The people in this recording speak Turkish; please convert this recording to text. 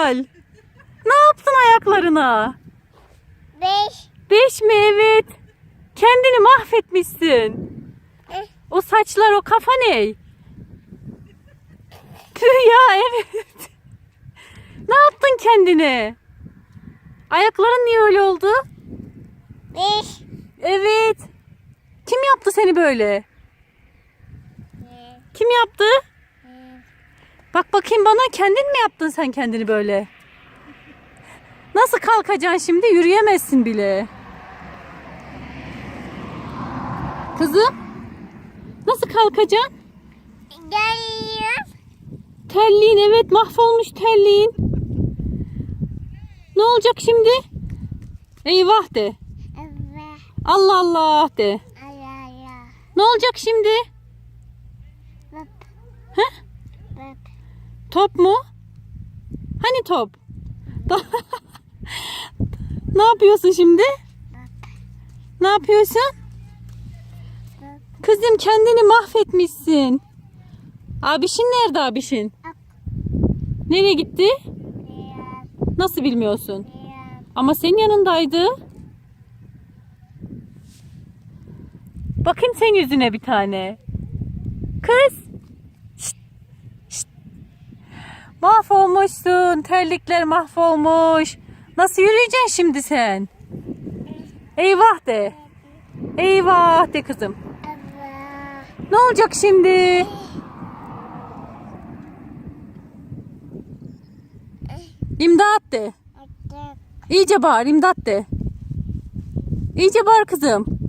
Hilal. Ne yaptın ayaklarına? Beş. Beş mi? Evet. Kendini mahvetmişsin. Eh. O saçlar, o kafa ne? Tüh ya evet. Ne yaptın kendine? Ayakların niye öyle oldu? Beş. Evet. Kim yaptı seni böyle? Kim yaptı? Bak bakayım bana kendin mi yaptın sen kendini böyle? Nasıl kalkacaksın şimdi? Yürüyemezsin bile. Kızım. Nasıl kalkacaksın? Geliyor. Terliğin evet mahvolmuş terliğin. Ne olacak şimdi? Eyvah de. Evet. Allah Allah de. Ay ay ay. Ne olacak şimdi? Heh? Top mu? Hani top? ne yapıyorsun şimdi? Ne yapıyorsun? Kızım kendini mahvetmişsin. Abişin nerede abişin? Nereye gitti? Nasıl bilmiyorsun? Ama senin yanındaydı. Bakayım senin yüzüne bir tane. Kız. Mahvolmuşsun. Terlikler mahvolmuş. Nasıl yürüyeceksin şimdi sen? Eyvah de. Eyvah de kızım. Ne olacak şimdi? İmdat de. İyice bağır imdat de. İyice bağır kızım.